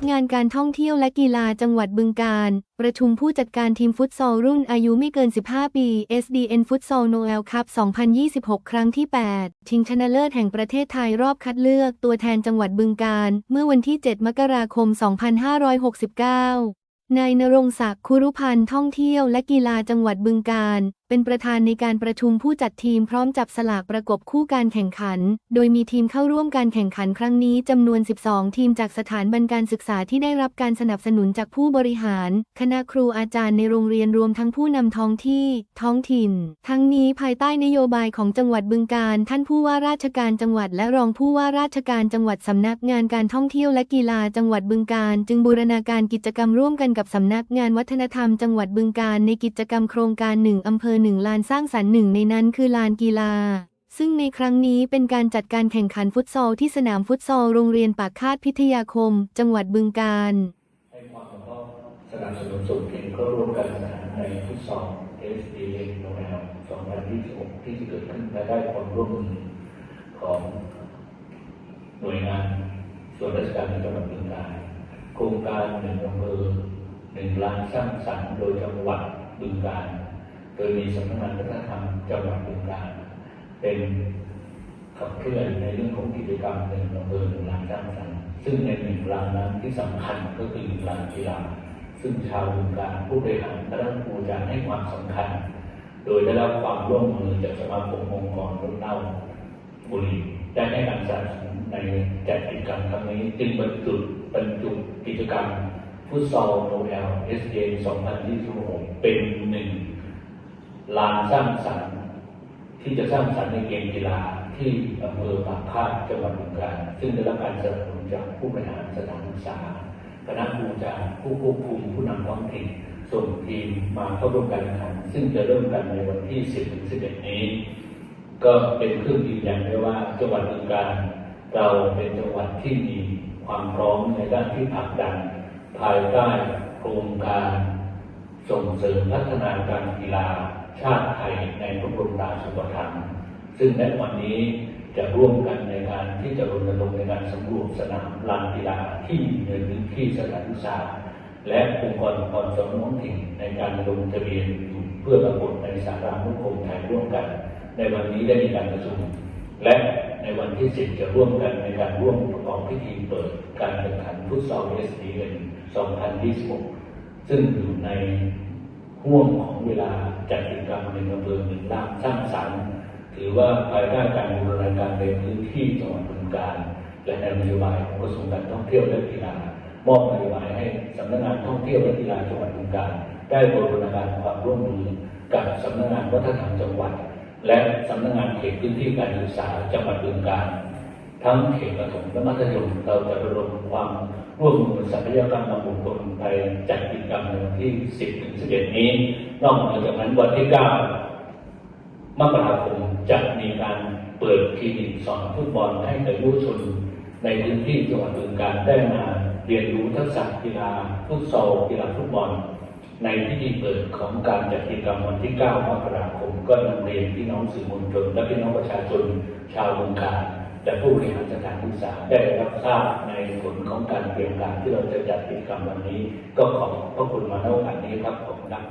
ักงานการท่องเที่ยวและกีฬาจังหวัดบึงกาฬประชุมผู้จัดการทีมฟุตซอลรุ่นอายุไม่เกิน 15 ปี SDN ฟุตซอลโนเอลคัพ 2026 ครั้งที่ 8 ชิงชนะเลิศแห่งประเทศไทยรอบคัดเลือกตัวแทนจังหวัดบึงกาฬเมื่อวันที่ 7 มกราคม 2569นายนรงศักดิ์คุรุพันธ์ท่องเที่ยวและกีฬาจังหวัดบึงกาฬ เป็นประธานในการประชุมผู้จัดทีมพร้อมจับสลากประกบคู่การแข่งขัน โดยมีทีมเข้าร่วมการแข่งขันครั้งนี้จำนวน 12 ทีมจากสถานบันการศึกษาที่ได้รับการสนับสนุนจากผู้บริหาร คณะครูอาจารย์ในโรงเรียนรวมทั้งผู้นำท้องที่ ท้องถิ่น ทั้งนี้ภายใต้นโยบายของจังหวัดบึงกาฬท่านผู้ว่าราชการจังหวัดและรองผู้ว่าราชการจังหวัดสำนักงานการท่องเที่ยวและกีฬาจังหวัดบึงกาฬจึงบูรณาการกิจกรรมร่วมกันกับสำนักงานวัฒนธรรมจังหวัดบึงกาฬในกิจกรรมโครงการหนึ่งอำเภอหนึ่งลานสร้างสรรค์หนึ่งในนั้นคือลานกีฬา ซึ่งในครั้งนี้เป็นการจัดการแข่งขันฟุตซอลที่สนามฟุตซอลโรงเรียนปากคาดพิทยาคม จังหวัดบึงกาฬให้ความเคารพสนับสนุนส่งเทีมเข้าร่วมกันในฟุตซอล SDN โนแนว2026ที่จะเกิดขึ้นและได้ความร่วมมือของหน่วยงานส่วนราชการในจังหวัดบึงกาฬโครงการหนึ่งอำเภอหนึ่งล้านสร้างสรรค์โดยจังหวัดบึงกาฬ ดยมีสำนักงานวัฒนธรรมจังหวัดบึงกาฬเป็นขับเคลื่อนในเรื่องของกิจกรรมหนึ่งอำเภอหนึ่งล้านสร้างสรรค์ซึ่งในหนึ่งล้านนั้นที่สำคัญก็คือหนึ่งลานกีฬาซึ่งชาวบึงการผู้บริหารและรัฐครูอาจารย์ให้ความสำคัญ โดยได้รับความร่วมมือจากสมาคมองค์กรรถเล่าบุรีได้ให้การสนับสนุนในจัดกิจกรรมครั้งนี้จึงบรรจุบรรจุกิจกรรมฟุตซอลโนเอลเอสเอ2026 เป็นหนึ่ง ลานสร้างสรรค์ที่จะสร้างสรรค์ในเกมกีฬาที่อำเภอปากคาดจังหวัดบึงกาฬซึ่งได้รับการสนับสนุนจากผู้บริหารสถานศึกษาคณะครูอาจารย์ผู้ควบคุมผู้นำท้องถิ่นส่งทีมมาเข้าร่วมการแข่งขันซึ่งจะเริ่มกันในวันที่ 10 ถึง 11 นี้ ก็เป็นเครื่องยืนยันได้ว่าจังหวัดบึงกาฬเราเป็นจังหวัดที่มีความพร้อมในด้านที่ผลักดัน ภายใต้โครงการส่งเสริมพัฒนาการกีฬา ชาติไทยในพระบรมราชูปถัมภ์ซึ่งในวันนี้จะร่วมกันในการที่จะรณรงค์ในการสำรวจสนามลานกีฬาที่มีในพื้นที่สถานศึกษาและองค์กรปกครองส่วนท้องถิ่นในการลงทะเบียนอยู่เพื่อปรากฏในสารานุกรมไทยร่วมกัน ในวันนี้ได้มีการประชุม และในวันที่10จะร่วมกันในการร่วมประกอบพิธีเปิดการแข่งขันฟุตซอลเอสดีเอ็น2026 ซึ่งอยู่ใน ห่วงของเวลาจัดกิจกรรมในอำเภอหนึ่งล่างสร้างสรรค์ถือว่าภายใต้การบูรณาการในพื้นที่จังหวัดบึงกาฬและในนโยบายของกระทรวงการท่องเที่ยวและกีฬามอบนโยบายให้สำนักงานท่องเที่ยวและกีฬาจังหวัดบึงกาฬได้บูรณาการความร่วมมือกับสำนักงานวัฒนธรรมจังหวัด และสำนักงานเขตพื้นที่การศึกษาจังหวัดบึงกาฬ ทั้งเขตประถมและมัธยมเราจะระดมความร่วมมือศักยกรรมของบุคคลไปจัดกิจกรรมในวันที่ 10 ถึง 11 นี้ นอกจากนั้นวันที่ 9 มกราคมจะมีการเปิดคลินิกสอนฟุตบอลให้กับยุวชนในพื้นที่จังหวัดบึงกาฬได้มาเรียนรู้ทักษะกีฬาฟุตซอลกีฬาฟุตบอล ในพิธีเปิดของการจัดกิจกรรมวันที่ 9 มกราคม ก็นำเรียนพี่น้องสื่อมวลชนและพี่น้องประชาชนชาวบึงกาฬ และผู้บริหารสถานศึกษาได้รับทราบในผลของการเตรียมการที่เราจะจัดกิจกรรมวันนี้ ก็ขอบพระคุณมาโนกาสนี้ครับผมนะ